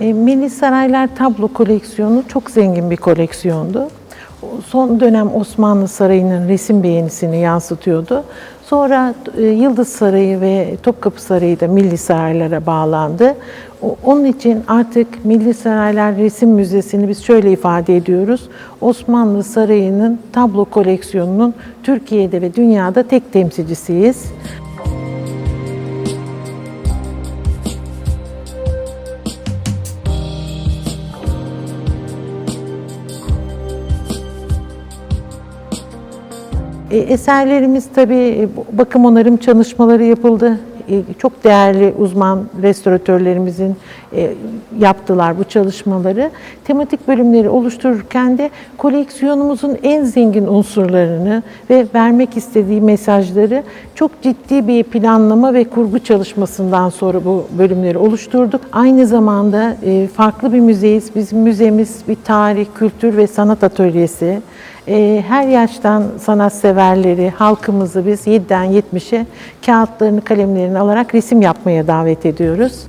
E, Milli Saraylar tablo koleksiyonu çok zengin bir koleksiyondu. Son dönem Osmanlı Sarayı'nın resim beğenisini yansıtıyordu. Sonra e, Yıldız Sarayı ve Topkapı Sarayı da Milli Saraylara bağlandı. Onun için artık Milli Saraylar Resim Müzesi'ni biz şöyle ifade ediyoruz. Osmanlı Sarayı'nın tablo koleksiyonunun Türkiye'de ve dünyada tek temsilcisiyiz. Eserlerimiz tabii e, bakım onarım çalışmaları yapıldı. E, Çok değerli uzman restoratörlerimizin e, yaptılar bu çalışmaları. Tematik bölümleri oluştururken de koleksiyonumuzun en zengin unsurlarını ve vermek istediği mesajları çok ciddi bir planlama ve kurgu çalışmasından sonra bu bölümleri oluşturduk. Aynı zamanda e, farklı bir müzeyiz. Bizim müzemiz bir tarih, kültür ve sanat atölyesi. Ee, Her yaştan sanatseverleri, halkımızı biz 7'den 70'e kağıtlarını, kalemlerini alarak resim yapmaya davet ediyoruz.